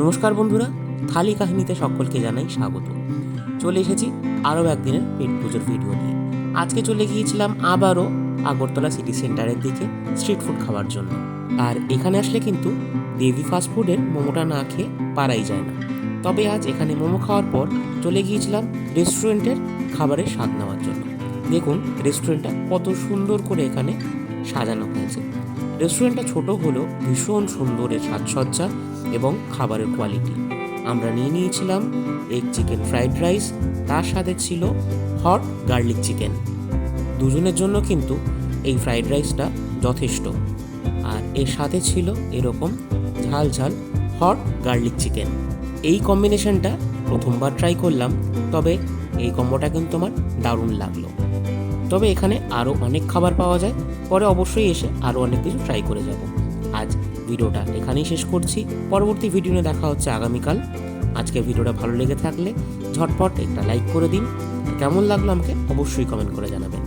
নমস্কার বন্ধুরা, থালি কাহিনীতে সকলকে জানাই স্বাগত। চলে এসেছি আরও একদিনের পেট পুজোর ভিডিও নিয়ে। আজকে চলে গিয়েছিলাম আবারও আগরতলা সিটি সেন্টারের দিকে স্ট্রিট ফুড খাওয়ার জন্য। আর এখানে আসলে কিন্তু দেবী ফাস্ট ফুডের মোমোটা না খেয়ে পারাই যায় না। তবে আজ এখানে মোমো খাওয়ার পর চলে গিয়েছিলাম রেস্টুরেন্টের খাবারের স্বাদ নেওয়ার জন্য। দেখুন রেস্টুরেন্টটা কত সুন্দর করে এখানে সাজানো হয়েছে। রেস্টুরেন্টটা ছোট হলেও ভীষণ সুন্দরের সাজসজ্জা এবং খাবারের কোয়ালিটি আমরা নিয়ে নিয়েছিলাম এগ চিকেন ফ্রাইড রাইস তার সাথে ছিল হট গার্লিক চিকেন দুজনের জন্য কিন্তু এই ফ্রাইড রাইসটা যথেষ্ট। আর এর সাথে ছিল এরকম ঝাল ঝাল হট গার্লিক চিকেন এই কম্বিনেশনটা প্রথমবার ট্রাই করলাম, তবে এই কম্বোটা কিন্তু আমার দারুণ লাগল। তবে এখানে আরও অনেক খাবার পাওয়া যায়। পরে অবশ্যই এসে আরও অনেক কিছু ট্রাই করে যাব। আজ ভিডিওটা এখানেই শেষ করছি। পরবর্তী ভিডিও দেখা হচ্ছে আগামীকাল। আজকে ভিডিওটা ভালো লেগে থাকলে ঝটপট একটা লাইক করে দিন। কেমন লাগল আমাকে অবশ্যই কমেন্ট করে জানাবেন।